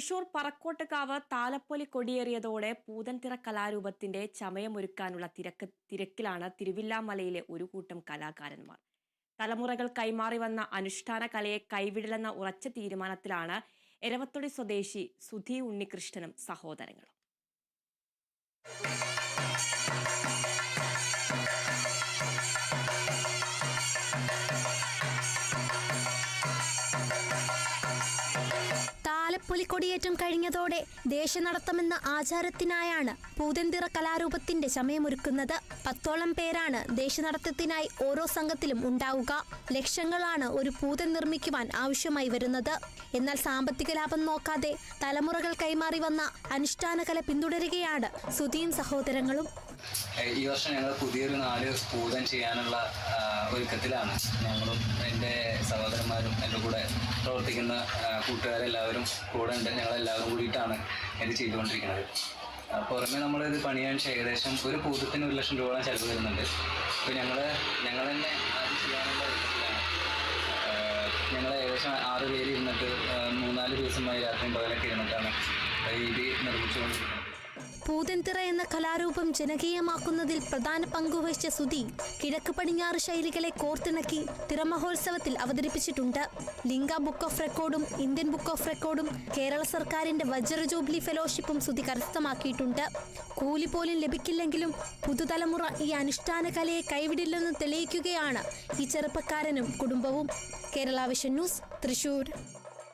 തൃശൂർ പറക്കോട്ടുകാവ് താലപ്പൊലി കൊടിയേറിയതോടെ പൂതൻതിറ കലാരൂപത്തിന്റെ ചമയമൊരുക്കാനുള്ള തിരക്ക് തിരക്കിലാണ് തിരുവില്ലാമലയിലെ ഒരു കൂട്ടം കലാകാരന്മാർ. തലമുറകൾ കൈമാറി വന്ന അനുഷ്ഠാന കലയെ കൈവിടില്ലെന്ന ഉറച്ച തീരുമാനത്തിലാണ് എരവത്തൊടി സ്വദേശി സുധി ഉണ്ണികൃഷ്ണനും സഹോദരങ്ങളും. താലപ്പൊലിക്കൊടിയേറ്റം കഴിഞ്ഞതോടെ ദേശനടത്തമെന്ന ആചാരത്തിനായാണ് പൂതന്തിറ കലാരൂപത്തിന്റെ സമയമൊരുക്കുന്നത്. പത്തോളം പേരാണ് ദേശനടത്തത്തിനായി ഓരോ സംഘത്തിലും ഉണ്ടാവുക. ലക്ഷങ്ങളാണ് ഒരു പൂതൻ നിർമ്മിക്കുവാൻ ആവശ്യമായി വരുന്നത്. എന്നാൽ സാമ്പത്തിക ലാഭം നോക്കാതെ തലമുറകൾ കൈമാറി വന്ന അനുഷ്ഠാന കല പിന്തുടരുകയാണ് സുധീൻ സഹോദരങ്ങളും. ഈ വർഷം ഞങ്ങൾ പുതിയൊരു നാട് പൂതൻ ചെയ്യാനുള്ള ഒരുക്കത്തിലാണ്. ഞങ്ങളും എന്റെ സഹോദരന്മാരും എന്റെ കൂടെ പ്രവർത്തിക്കുന്ന കൂട്ടുകാരെല്ലാവരും കൂടെ ഉണ്ട്. ഞങ്ങളെല്ലാവരും കൂടിയിട്ടാണ് ഇത് ചെയ്തുകൊണ്ടിരിക്കുന്നത്. പുറമെ നമ്മളിത് പണിയാൻ ഏകദേശം ഒരു പൂതത്തിന് ഒരു ലക്ഷം രൂപയോളം ചിലവ് വരുന്നുണ്ട്. അപ്പോൾ ഞങ്ങൾ ഞങ്ങൾ തന്നെ ആദ്യം ചെയ്യാനുള്ള ഞങ്ങൾ ഏകദേശം ആറ് പേര് ഇരുന്നിട്ട് മൂന്നാൽ ദിവസമായി രാത്രിയും പകലൊക്കെ ഇരുന്നിട്ടാണ് ഇത് നിർമ്മിച്ചുകൊണ്ടിരിക്കുന്നത്. പൂതൻതിറ എന്ന കലാരൂപം ജനകീയമാക്കുന്നതിൽ പ്രധാന പങ്കുവഹിച്ച സുധി കിഴക്ക് പടിഞ്ഞാറ് ശൈലികളെ കോർത്തിണക്കി തിറമഹോത്സവത്തിൽ അവതരിപ്പിച്ചിട്ടുണ്ട്. ലിംഗ ബുക്ക് ഓഫ് റെക്കോർഡും ഇന്ത്യൻ ബുക്ക് ഓഫ് റെക്കോർഡും കേരള സർക്കാരിന്റെ വജ്ര ജൂബിലി ഫെലോഷിപ്പും സുധി കരസ്ഥമാക്കിയിട്ടുണ്ട്. കൂലി പോലും ലഭിക്കില്ലെങ്കിലും പുതുതലമുറ ഈ അനുഷ്ഠാന കലയെ കൈവിടില്ലെന്ന് തെളിയിക്കുകയാണ് ഈ ചെറുപ്പക്കാരനും കുടുംബവും. Kerala vision news Thrissur.